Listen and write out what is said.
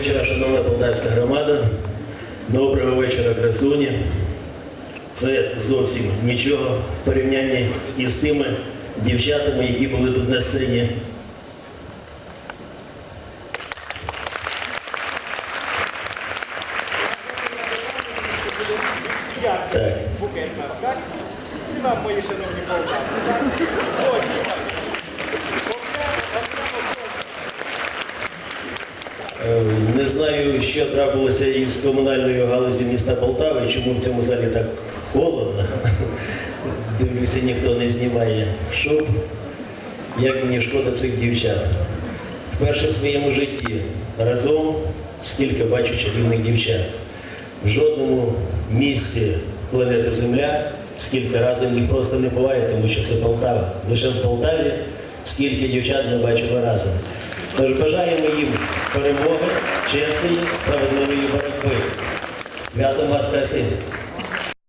вечора, шановна полтавська громада. Доброго вечора, красуні. Це зовсім нічого в порівнянні із тими дівчатами, які були тут на сцені. Так. букет на так? Всі вам мої шановні полтавці. Не знаю, що трапилося із комунальною галузі міста Полтави, чому в цьому залі так холодно. Дивлюся, ніхто не знімає шуб. Як мені шкода цих дівчат. Вперше в своєму житті разом скільки бачу чарівних дівчат. В жодному місці планети Земля скільки разом їх просто не буває, тому що це Полтава. Лише в Полтаві скільки дівчат ми бачимо разом. Тож бажаємо їм перемоги, чесної, справедливої боротьби. Святом вас краси!